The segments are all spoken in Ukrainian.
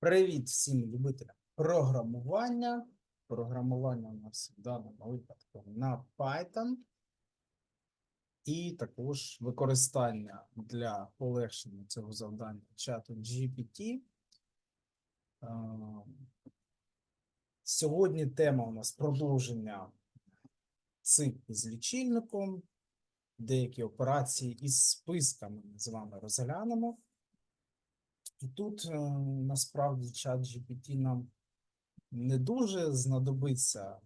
Привіт всім любителям програмування. Програмування у нас в даному випадку на Python. І також використання для полегшення цього завдання чату GPT. Сьогодні тема у нас продовження циклу з лічильником. Деякі операції із списками ми з вами розглянемо. І тут е, насправді чат GPT нам не дуже знадобиться.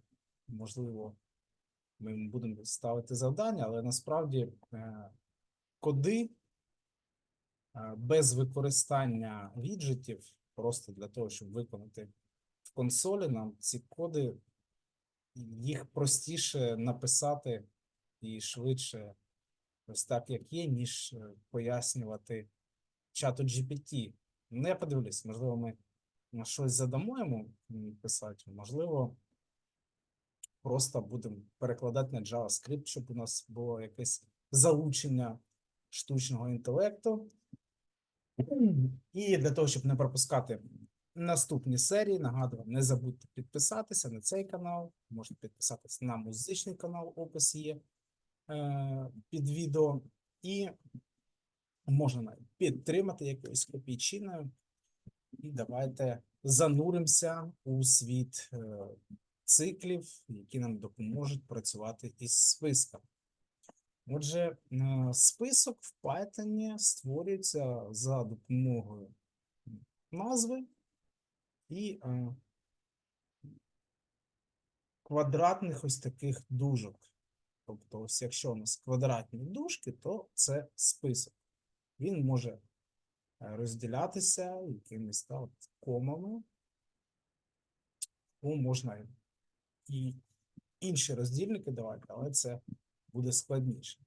Можливо, ми будемо ставити завдання, але насправді е, коди е, без використання віджитів, просто для того, щоб виконати в консолі, нам ці коди, їх простіше написати і швидше, ось так, як є, ніж пояснювати чату GPT. Ну, я подивлюсь, можливо, ми на щось задамо йому писати, можливо, просто будемо перекладати на JavaScript, щоб у нас було якесь залучення штучного інтелекту. І для того, щоб не пропускати наступні серії, нагадую, не забудьте підписатися на цей канал. Можете підписатися на музичний канал, опис є е, під відео. І можна підтримати якоюсь копійчиною. І давайте зануримося у світ е, циклів, які нам допоможуть працювати із списком. Отже, е, список в Python створюється за допомогою назви і е, квадратних ось таких дужок. Тобто, ось якщо у нас квадратні дужки, то це список. Він може е, розділятися якимись та, комами. Ну, можна і інші роздільники давати, але це буде складніше.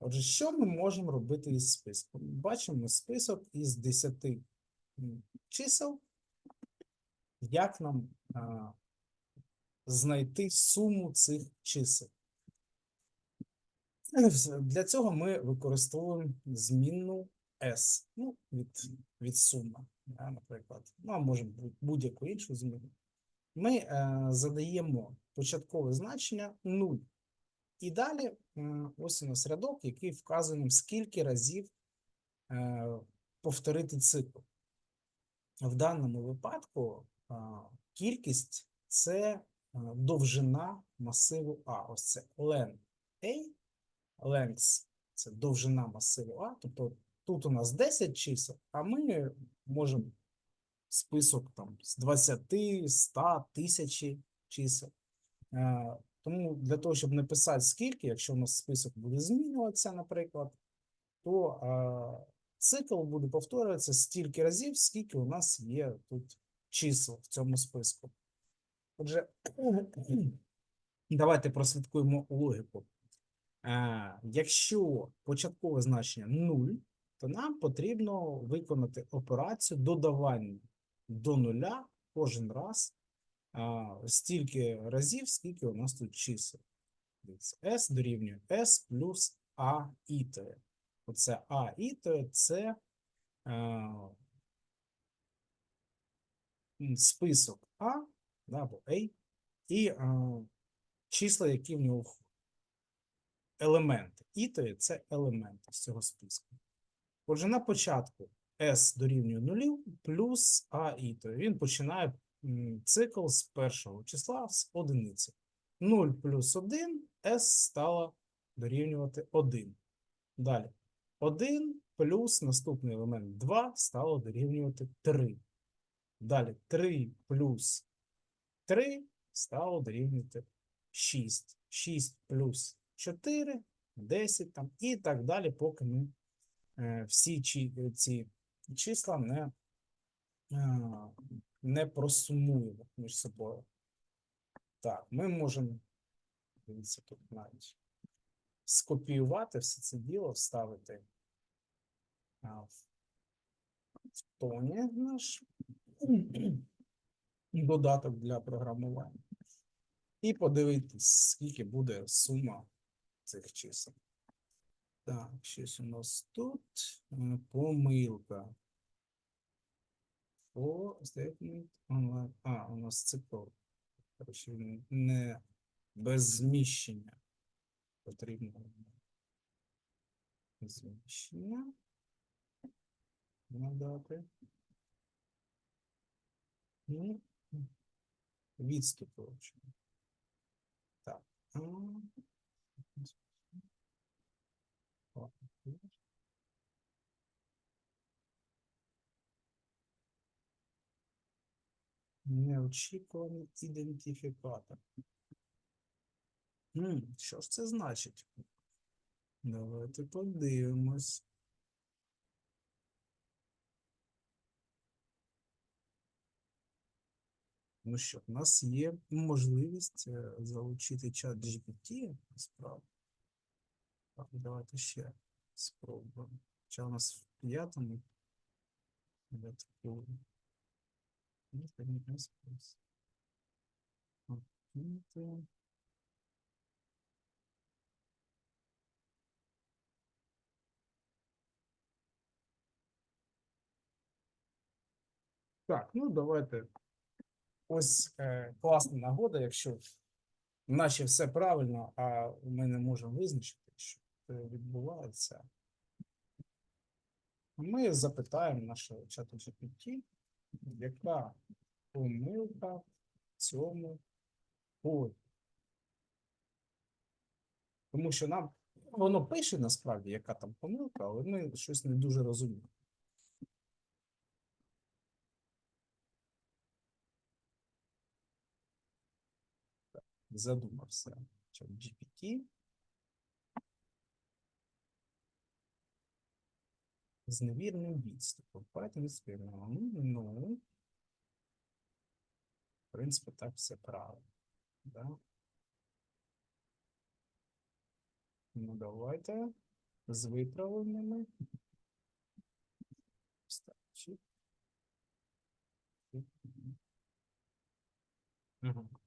Отже, що ми можемо робити із списком? Бачимо список із 10 чисел. Як нам а, знайти суму цих чисел? Для цього ми використовуємо змінну S, ну, від, від суми, наприклад. Ну, а може будь-яку іншу зміну. Ми е, задаємо початкове значення 0. І далі ось у нас рядок, який вказує нам, скільки разів е, повторити цикл. В даному випадку е, кількість це е, довжина масиву А. Ось це len A. Length – це довжина масиву А. Тобто тут у нас 10 чисел, а ми можемо список там з 20, 100, 1000 чисел. Е, Тому для того, щоб написати скільки, якщо у нас список буде змінюватися, наприклад, то е, цикл буде повторюватися стільки разів, скільки у нас є тут чисел в цьому списку. Отже, давайте прослідкуємо логіку. Е, Якщо початкове значення 0, то нам потрібно виконати операцію додавання до нуля кожен раз а, стільки разів, скільки у нас тут чисел. S дорівнює S плюс А ітоє. Оце А ітоє – це е, список А, або A, і е, числа, які в нього входять. Елементи. Ітоє – це елементи з цього списку. Отже, на початку S дорівнює нулів плюс А ітоє. Він починає цикл з першого числа з одиниці. 0 плюс 1 S стало дорівнювати 1. Далі. 1 плюс наступний елемент 2 стало дорівнювати 3. Далі 3 плюс 3 стало дорівнювати 6. 6 плюс 4, 10 там, і так далі, поки ми е, всі ці числа не, е, не просумуємо між собою. Так, ми можемо дивіться, тут навіть скопіювати все це діло, вставити в тоні наш додаток для програмування. І подивитись, скільки буде сума цих чисел. Так, щось у нас тут е, помилка. For statement online. А, у нас цикл. Коротше, не без зміщення. Потрібно зміщення. Надати. І відступ. Так. Неочікуваний ідентифікатор. М, Що ж це значить? Давайте подивимось. Ну що, в нас є можливість е, залучити чат GPT, насправді. Так, давайте ще спробуємо. Хоча у нас в п'ятому. Ну. Так, ну давайте. Ось е, класна нагода, якщо наче все правильно, а ми не можемо визначити, що відбувається. Ми запитаємо нашого чату GPT, яка помилка в цьому коді. Тому що нам воно пише насправді, яка там помилка, але ми щось не дуже розуміємо. Задумався. Чат GPT. З невірним відступом. Відступом. Ну, в принципі, так все правильно. Да? Ну, давайте з виправленими. Угу.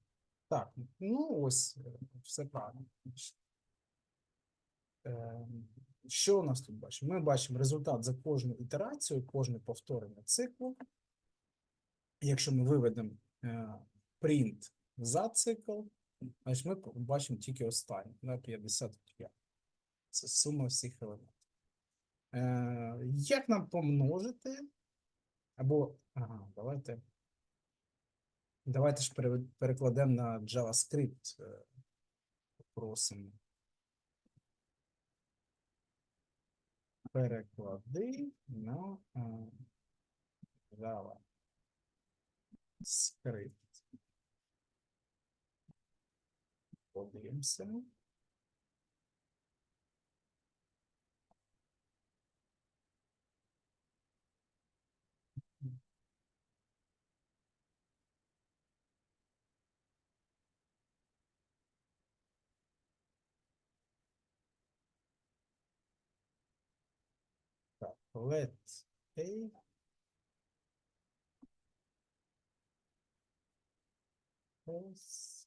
Так, ну ось е, все правильно. Е, Що у нас тут бачимо? Ми бачимо результат за кожну ітерацію, кожне повторення циклу. Якщо ми виведемо е, print за цикл, значить ми бачимо тільки останній, на 55. Це сума всіх елементів. Е, Як нам помножити? Або, ага, давайте. Давайте ж перекладемо на JavaScript. е, Попросимо. Переклади на е, JavaScript. Подивимося. Так, let A else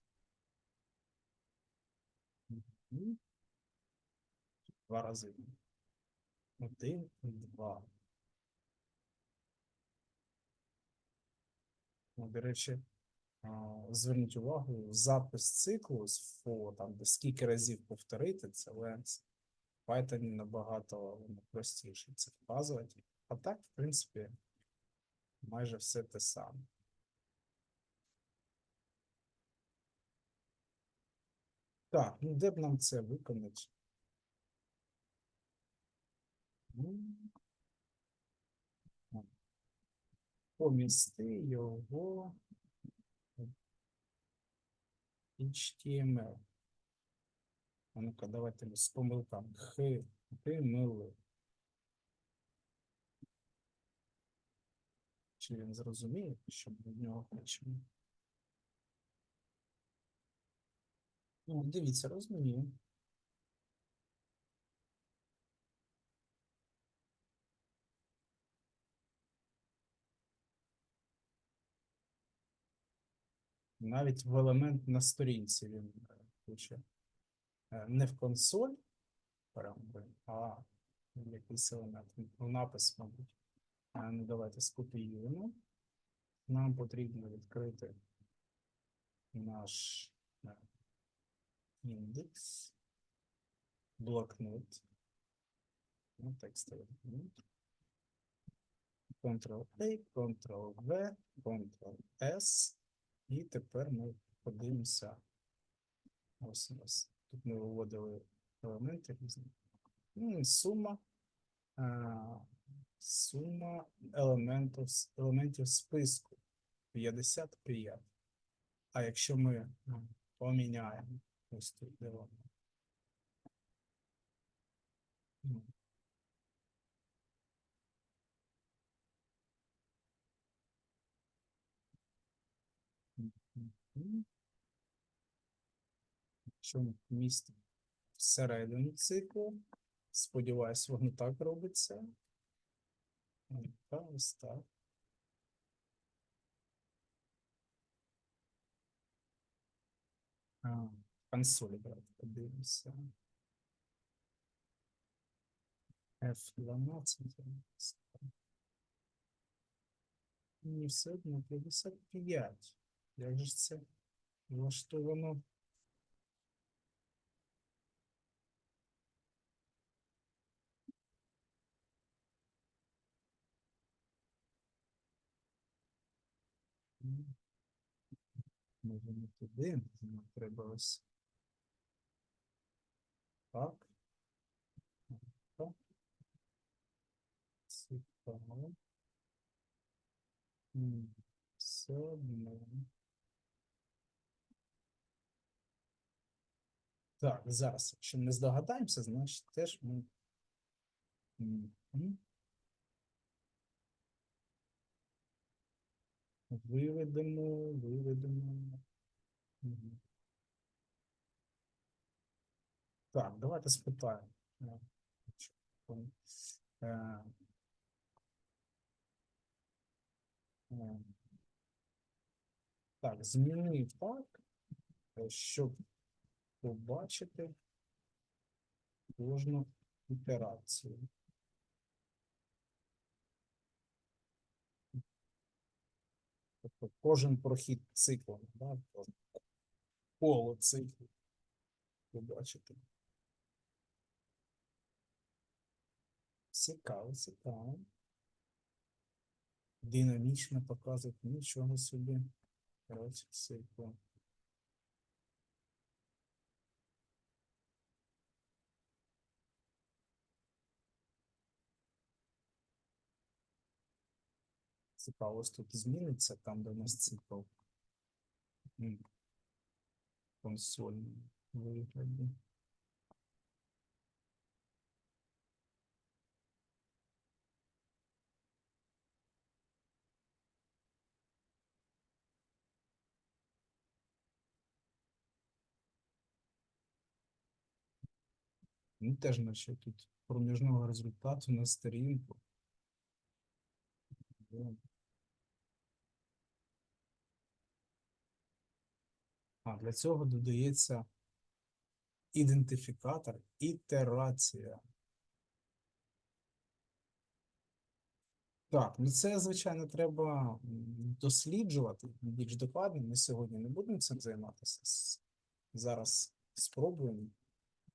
два рази. Один, два. Ну, До речі, зверніть увагу, запис циклу з for, там, де скільки разів повторити, це ленс. Python набагато воно простіше це вказувати. А так, в принципі, майже все те саме. Так, ну де б нам це виконати? Ну, Помісти його HTML. А ну-ка, давайте з помилками. Х, хмили. Чи він зрозуміє, що ми в нього хочемо? Ну, дивіться, розумію. Навіть в елемент на сторінці він хоче не в консоль, а якийсь елемент, в напис, мабуть. Ну, давайте скопіюємо. нам потрібно відкрити наш е, індекс, блокнот, ну, текстовий документ. Ctrl-A, Ctrl-V, Ctrl-S. І тепер ми подивимося. Ось у нас. Тут ми виводили елементи різні. Ну, Сума. а, Сума елементів, елементів списку 55. А якщо ми ну, поміняємо ось тут де. Ну, Якщо ми всередину циклу, сподіваюсь, воно так робиться. Ну, ось так. А, в консолі давайте подивимося. F12. Ні, все одно 55. Як же це влаштовано? Може не туди, нам треба ось. Так. Так. Цікаво. Все одно. Так, зараз, якщо не здогадаємося, значить теж ми. Виведемо, виведемо. Так, давайте спитаємо. Е, е, е, Так, змінив так, щоб побачити кожну ітерацію. Тобто кожен прохід циклу, да, кожен коло циклу побачити. Цікаво, цікаво. Динамічно показують нічого собі. Коротше, циклу. Цікаво, ось тут зміниться там, де у нас цикл. Консольний вигляді. Ну, теж наче тут проміжного результату на сторінку. А, для цього додається ідентифікатор ітерація. Так, ну це, звичайно, треба досліджувати більш докладно. Ми сьогодні не будемо цим займатися. Зараз спробуємо,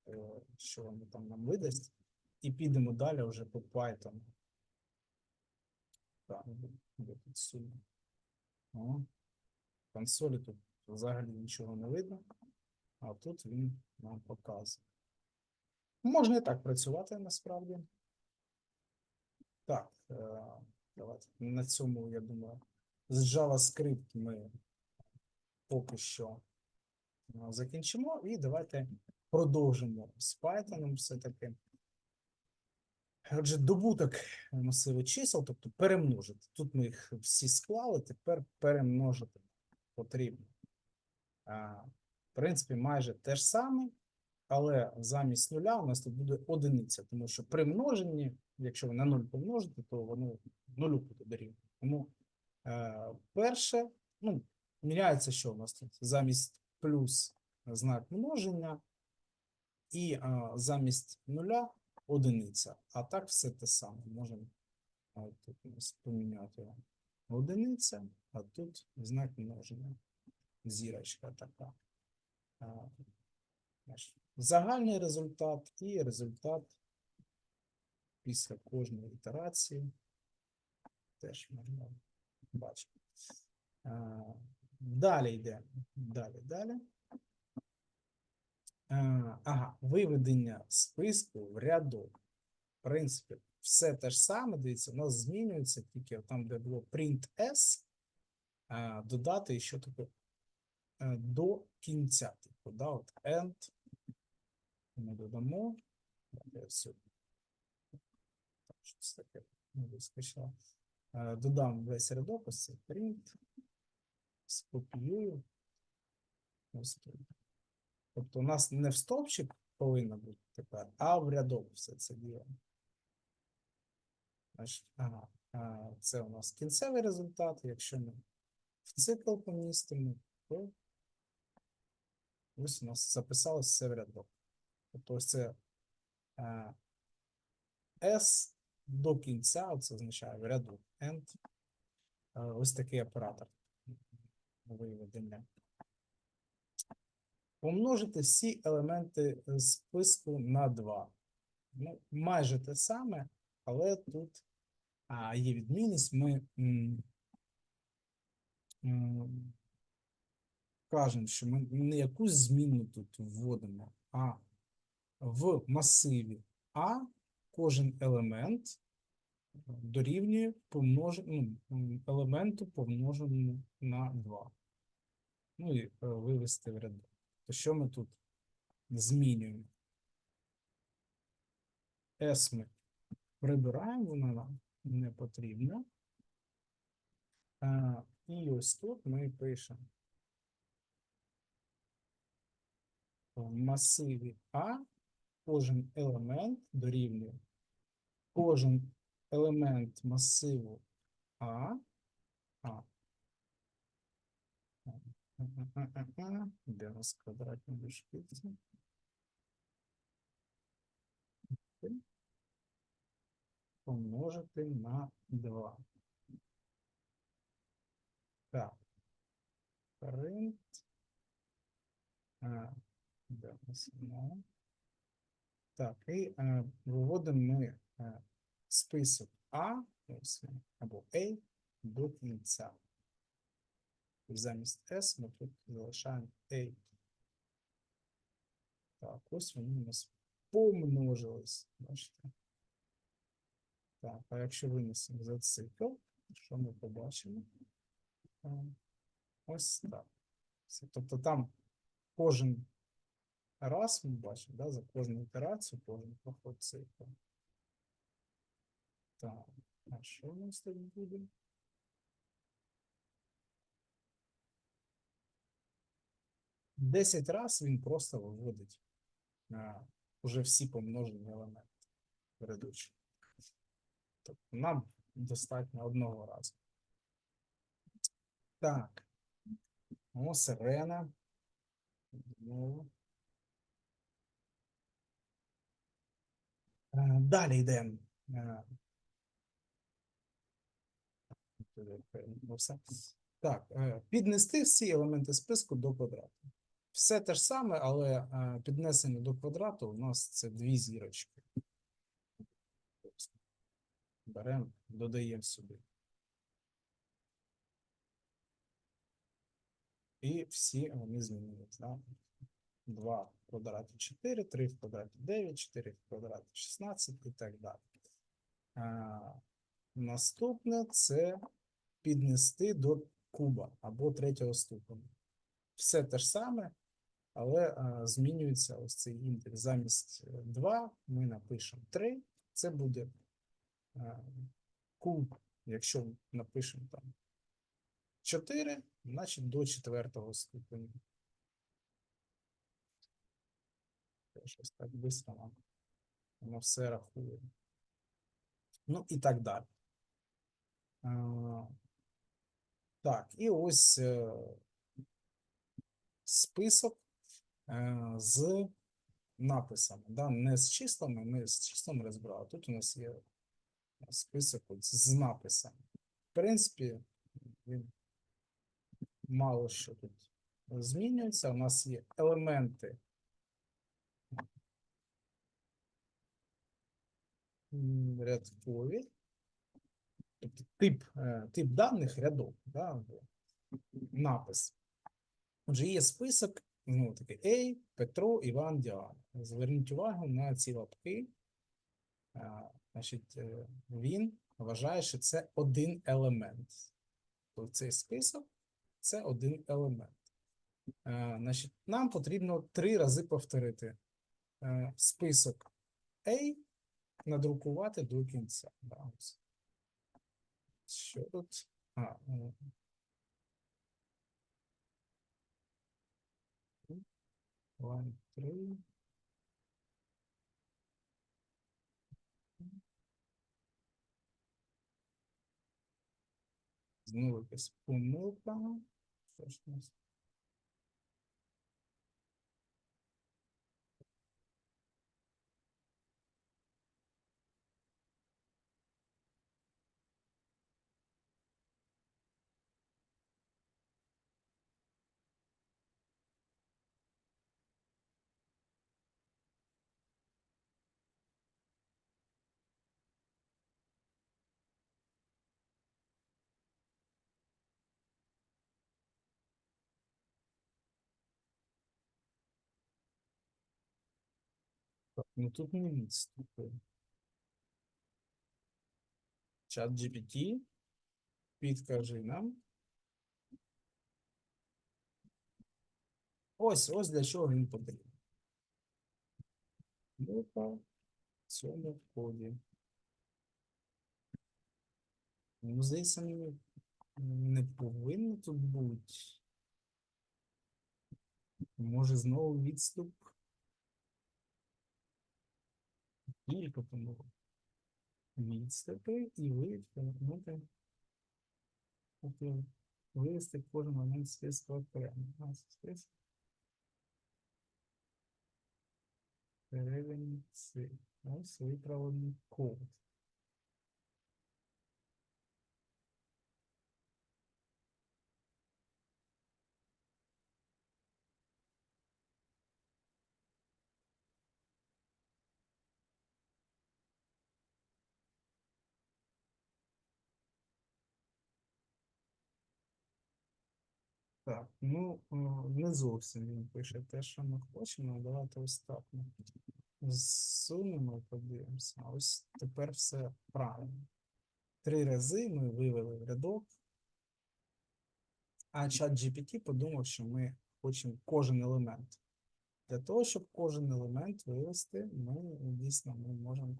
е, що воно там нам видасть, і підемо далі вже по Python. Так, де- де тут сума? Консолі тут взагалі нічого не видно, а тут він нам показує. Можна і так працювати насправді. Так, е, давайте на цьому, я думаю, з JavaScript ми поки що е, закінчимо. І давайте продовжимо з Python все-таки. Отже, добуток масиву чисел, тобто перемножити. Тут ми їх всі склали, тепер перемножити потрібно. В принципі, майже те ж саме, але замість нуля у нас тут буде одиниця, тому що при множенні, якщо ви на 0 помножите, то воно нулю буде дорівнювати. Тому е, перше, ну, міняється, що у нас тут? Замість плюс знак множення, і е, замість нуля одиниця. А так все те саме. Можемо тут поміняти одиниця, а тут знак множення. Зірочка така. Загальний результат і результат після кожної ітерації теж можна бачити. Далі йде. Далі, далі. Ага, виведення списку в рядок. В принципі, все те ж саме, дивіться, у нас змінюється тільки там, де було print s, додати ще таке до кінця. Типу, да, от end. Ми додамо. Так, щось таке не вискочило. Е, Додам весь рядок, ось цей print. Скопіюю. Ось тут. Тобто у нас не в стовпчик повинно бути тепер, а в рядок все це діло. Ага, це у нас кінцевий результат. Якщо ми в цикл помістимо, то ось у нас записалось все в рядок. Тобто ось це а, S до кінця, це означає в ряду end. А, Ось такий оператор виведення. Помножити всі елементи списку на 2. Ну, майже те саме, але тут а, є відмінність. Ми м, м, кажемо, що ми не якусь зміну тут вводимо, а в масиві А кожен елемент дорівнює помнож... ну, елементу помноженому на 2. Ну і е, вивести в рядок. То що ми тут змінюємо? S ми прибираємо, вона нам не потрібна. І ось тут ми пишемо в масиві А кожен елемент дорівнює кожен елемент масиву А, А. Де у нас квадратні дужки? Помножити на 2. Так. Print. Нас? Так, і е, виводимо ми е, список А, або A до кінця. Замість S ми тут залишаємо A. Так, ось вони у нас помножились. Бачите? Так, а якщо винесемо за цикл, що ми побачимо? Ось так. Тобто там кожен раз ми бачимо, да, за кожну ітерацію, кожен проход цикл. Так, а що у нас тут буде? Десять раз він просто виводить а, уже всі помножені елементи ведучі. Тобто нам достатньо одного разу. Так. О, сирена. Знову. Далі йдемо. Перевернувся. Так, е, піднести всі елементи списку до квадрату. Все те ж саме, але е, піднесення до квадрату у нас це дві зірочки. Беремо, додаємо сюди. І всі вони змінились. Да? 2 в квадраті 4, 3 в квадраті 9, 4 в квадраті 16 і так далі. А, наступне це піднести до куба або третього ступеня. Все те ж саме, але а, змінюється ось цей індекс. Замість е, 2 ми напишемо 3. Це буде а, куб, якщо напишемо там 4, значить до четвертого ступеня. Це Щось так швидко нам воно все рахує. Ну і так далі. А, так, і ось е, список е, з написами. Да? Не з числами, ми з числами розбирали. Тут у нас є список з написами. В принципі, він мало що тут змінюється. У нас є елементи м, рядкові. Тобто тип, е, тип даних рядок, да, напис. Отже, є список, ну, такий Ей, Петро, Іван, Діана. Зверніть увагу на ці лапки. Е, Значить, е, він вважає, що це один елемент. Тобто цей список це один елемент. Значить, нам потрібно три рази повторити список A надрукувати до кінця. Да. Що тут? А, е, One, three. Знову якась помилка. Що ж у нас? Ну тут не відступи. Чат GPT. Підкажи нам. Ось, ось для чого він потрібен. Ну-ка, в цьому коді. Ну, здається, мені не повинно тут бути. Може, знову відступ. Кілька помилок. Відступи і ви. Тобто вивести кожен момент списку окремо. У нас список. Перевірці. Ось виправлений код. Так, ну е, не зовсім він пише те, що ми хочемо. Давайте ось так ми зсунемо подивимося. Ось тепер все правильно. Три рази ми вивели в рядок, а чат GPT подумав, що ми хочемо кожен елемент. Для того, щоб кожен елемент вивести, ми дійсно ми можемо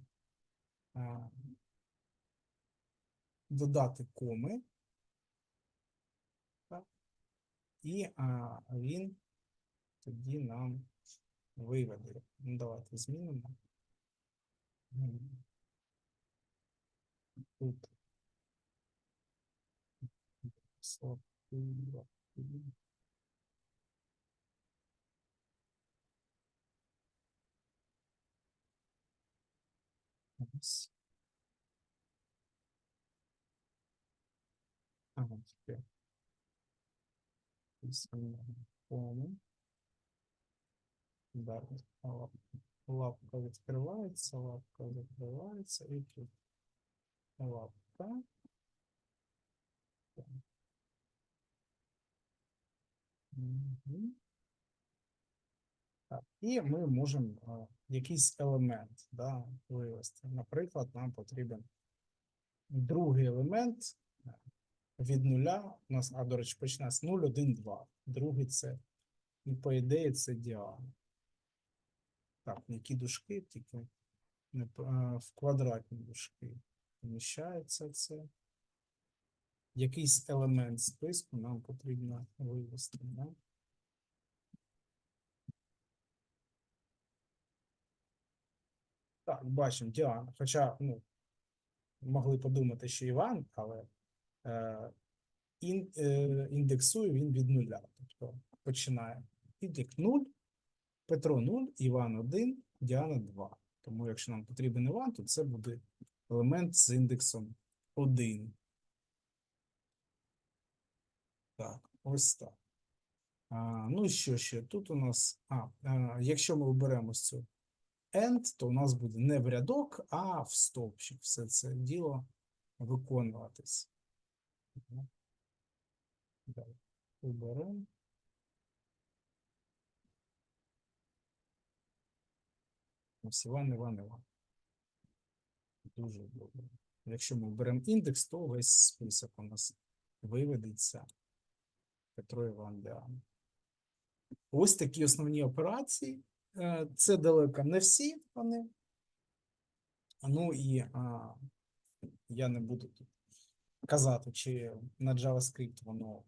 а, додати коми. І а, він тоді нам виведе. Ну, давайте змінимо. М. Тут. Сотня. Ось. Ага, тепер. Далі лапка, відкривається, лапка закривається і тут лапка. Так. І ми можемо якийсь елемент да, вивести. Наприклад, нам потрібен другий елемент від нуля. У нас, а, до речі, почне з 0, 1, 2. Другий це, ну, по ідеї, це діагноз. Так, які дужки, тільки не а, в квадратні дужки поміщається це. Якийсь елемент списку нам потрібно вивести. Да? Так, бачимо Діана. Хоча, ну, могли подумати, що Іван, але індексує він від нуля. Тобто починає Підлік 0, Петро 0, Іван 1, Діана 2. Тому, якщо нам потрібен Іван, то це буде елемент з індексом 1. Так, ось так. А, ну і що ще? Тут у нас, а, а, якщо ми оберемо цю end, то у нас буде не в рядок, а в стовпчик все це діло виконуватись. Оберемо. Ось Іван, Іван, Іван. Дуже добре. Якщо ми беремо індекс, то весь список у нас виведеться. Петро Іван Діана. Ось такі основні операції. Е, Це далеко не всі вони. Ну і а, я не буду тут казати, чи на JavaScript воно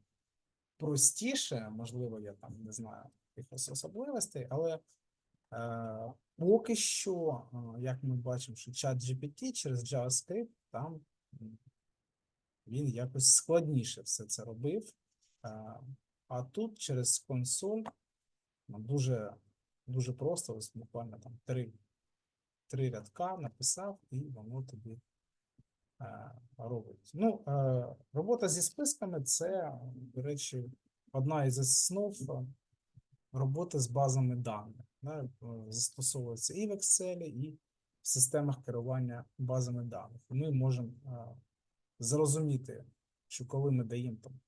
простіше, можливо, я там не знаю якихось особливостей, але е, поки що, е, як ми бачимо, що чат GPT через JavaScript там він якось складніше все це робив. Е, а тут через консоль ну, дуже, дуже просто, ось буквально там три, три рядка написав, і воно тобі робить. Ну, е, робота зі списками це, до речі, одна із основ е, роботи з базами даних. Да? е, Застосовується і в Excel, і в системах керування базами даних. Ми можемо е, зрозуміти, що коли ми даємо там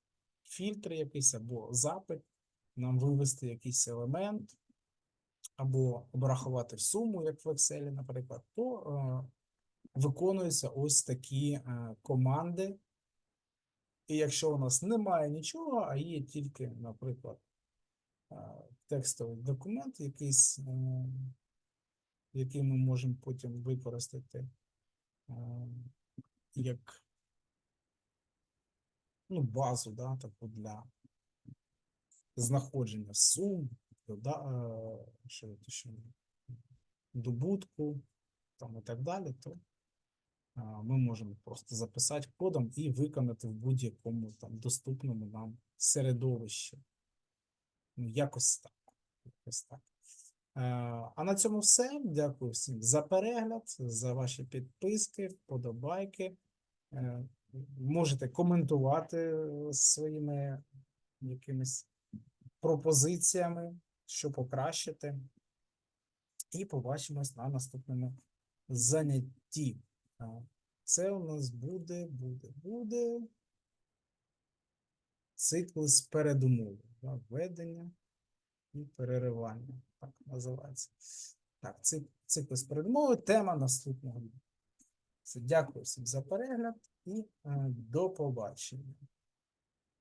фільтр якийсь або запит, нам вивести якийсь елемент, або обрахувати суму, як в Excel, наприклад, то е, виконуються ось такі е, команди. І якщо у нас немає нічого, а є тільки, наприклад, е, текстовий документ, якийсь, е, який ми можемо потім використати як ну, базу, да, таку для знаходження сум, дода, що, це добутку там, і так далі, то ми можемо просто записати кодом і виконати в будь-якому там доступному нам середовищі. Ну, якось так. Якось так. Е, А на цьому все. Дякую всім за перегляд, за ваші підписки, вподобайки. Е, Можете коментувати е, своїми якимись пропозиціями, що покращити. І побачимось на наступному занятті. Це у нас буде, буде, буде цикл з передумови. Введення і переривання. Так називається. Так, цикл з передумови, тема наступного. Дякую всім за перегляд і е, до побачення.